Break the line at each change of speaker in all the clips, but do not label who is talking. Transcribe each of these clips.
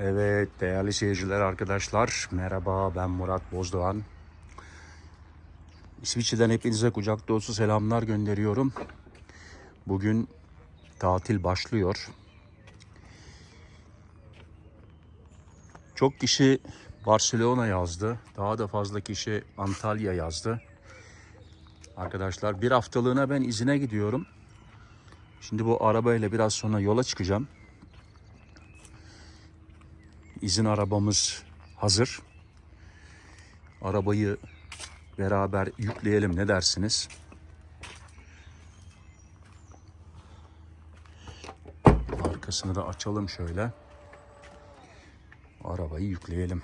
Evet değerli seyirciler arkadaşlar merhaba ben Murat Bozdoğan. İsviçre'den hepinize kucak dolusu selamlar gönderiyorum. Bugün tatil başlıyor. Çok kişi Barcelona yazdı. Daha da fazla kişi Antalya yazdı. Arkadaşlar bir haftalığına ben izine gidiyorum. Şimdi bu arabayla biraz sonra yola çıkacağım. İzin arabamız hazır. Arabayı beraber yükleyelim ne dersiniz? Arkasını da açalım şöyle. Arabayı yükleyelim.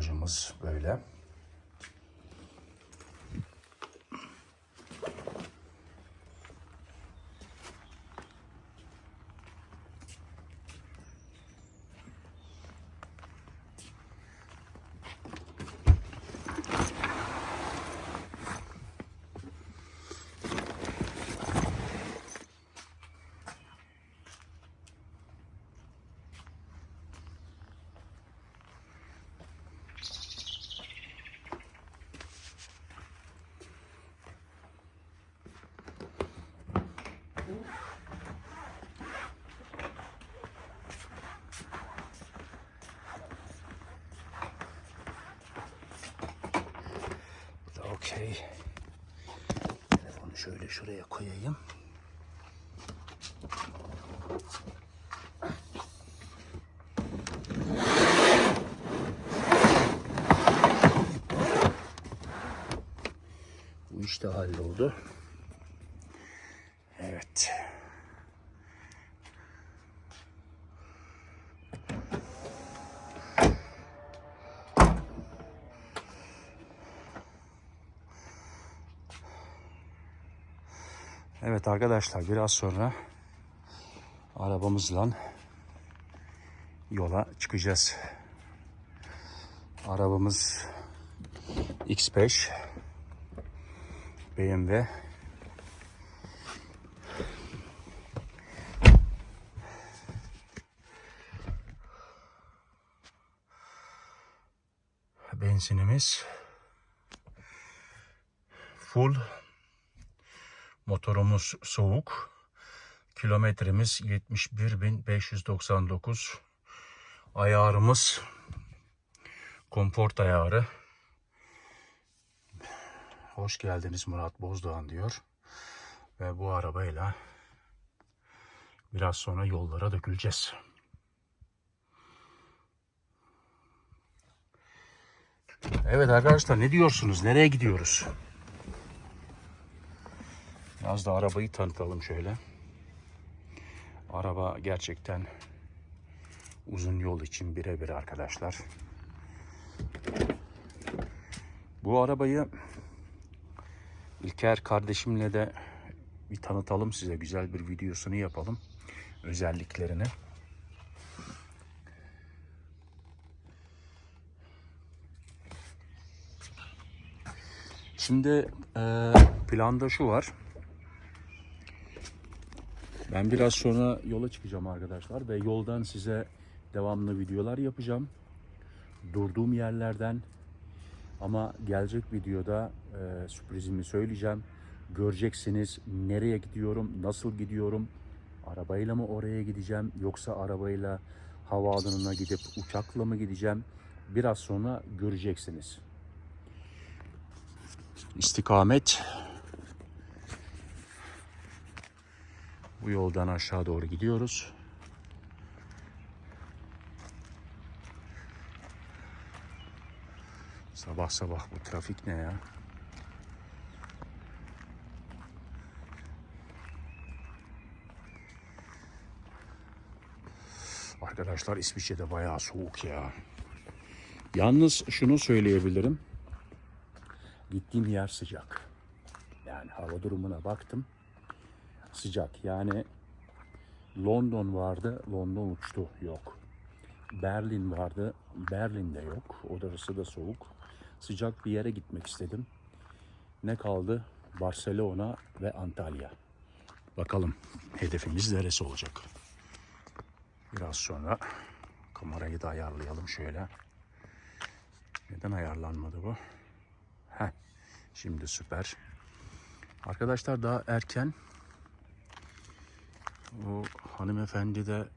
Bagajımız böyle. Okey. Telefonu şöyle şuraya koyayım. Bu iş de halloldu. Evet. Evet arkadaşlar biraz sonra arabamızla yola çıkacağız. Arabamız X5 BMW benzinimiz full Motorumuz soğuk. Kilometremiz 71.599. Ayarımız komport ayarı. Hoş geldiniz Murat Bozdoğan diyor. Ve bu arabayla biraz sonra yollara döküleceğiz. Evet arkadaşlar ne diyorsunuz? Nereye gidiyoruz? Biraz da arabayı tanıtalım şöyle. Araba gerçekten uzun yol için birebir arkadaşlar. Bu arabayı İlker kardeşimle de bir tanıtalım size. Güzel bir videosunu yapalım. Özelliklerini. Şimdi e, planda şu var. Ben biraz sonra yola çıkacağım arkadaşlar ve yoldan size devamlı videolar yapacağım. Durduğum yerlerden ama gelecek videoda e, sürprizimi söyleyeceğim. Göreceksiniz nereye gidiyorum, nasıl gidiyorum. Arabayla mı oraya gideceğim yoksa arabayla havaalanına gidip uçakla mı gideceğim? Biraz sonra göreceksiniz. İstikamet Bu yoldan aşağı doğru gidiyoruz. Sabah sabah bu trafik ne ya? Arkadaşlar İsviçre'de bayağı soğuk ya. Yalnız şunu söyleyebilirim. Gittiğim yer sıcak. Yani hava durumuna baktım. Sıcak. Yani London vardı. London uçtu. Yok. Berlin vardı. Berlin'de yok. Orası da soğuk. Sıcak bir yere gitmek istedim. Ne kaldı? Barcelona ve Antalya. Bakalım hedefimiz neresi olacak? Biraz sonra kamerayı da ayarlayalım şöyle. Neden ayarlanmadı bu? Heh, şimdi süper. Arkadaşlar daha erken. O hanımefendi de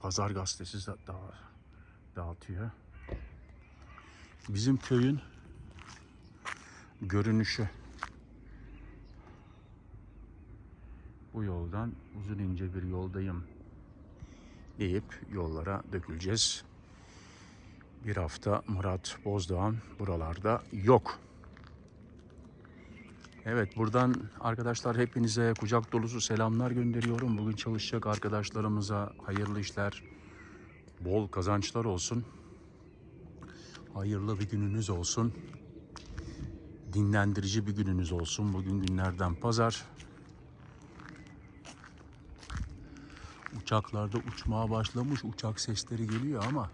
pazar gazetesi da dağıtıyor. Bizim köyün görünüşü. Bu yoldan uzun ince bir yoldayım deyip yollara döküleceğiz. Bir hafta Murat Bozdağ'ın buralarda yok. Evet buradan arkadaşlar hepinize kucak dolusu selamlar gönderiyorum. Bugün çalışacak arkadaşlarımıza hayırlı işler, bol kazançlar olsun. Hayırlı bir gününüz olsun. Dinlendirici bir gününüz olsun. Bugün günlerden pazar. Uçaklarda uçmaya başlamış. Uçak sesleri geliyor ama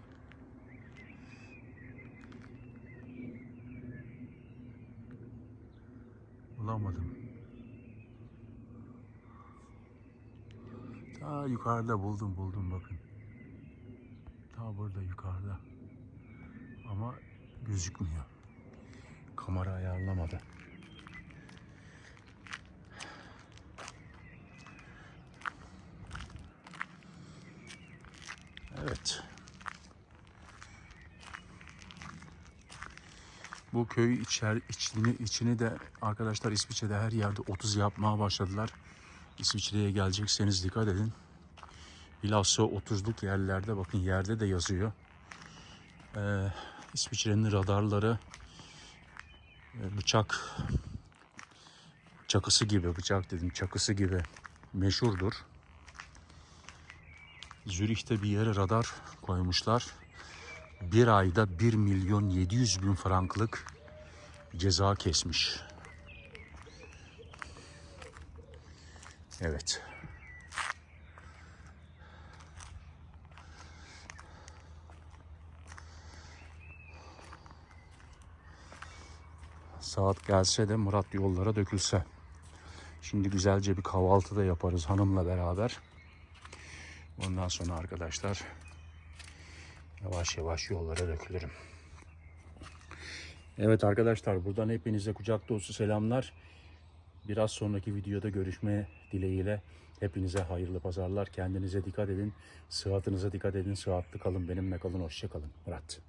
bulamadım. Ta yukarıda buldum buldum bakın. Ta burada yukarıda. Ama gözükmüyor. Kamera ayarlamadı. Evet. Bu köy içer, içini, içini de arkadaşlar İsviçre'de her yerde 30 yapmaya başladılar. İsviçre'ye gelecekseniz dikkat edin. Bilhassa 30'luk yerlerde bakın yerde de yazıyor. Ee, İsviçre'nin radarları e, bıçak çakısı gibi bıçak dedim çakısı gibi meşhurdur. Zürih'te bir yere radar koymuşlar. Bir ayda 1 milyon 700 bin franklık ceza kesmiş. Evet. Saat gelse de Murat yollara dökülse. Şimdi güzelce bir kahvaltı da yaparız hanımla beraber. Ondan sonra arkadaşlar yavaş yavaş yollara dökülürüm. Evet arkadaşlar buradan hepinize kucak dolusu selamlar. Biraz sonraki videoda görüşme dileğiyle hepinize hayırlı pazarlar. Kendinize dikkat edin. Sıhhatinize dikkat edin. Sıhhatli kalın. Benimle kalın. Hoşça kalın. Murat.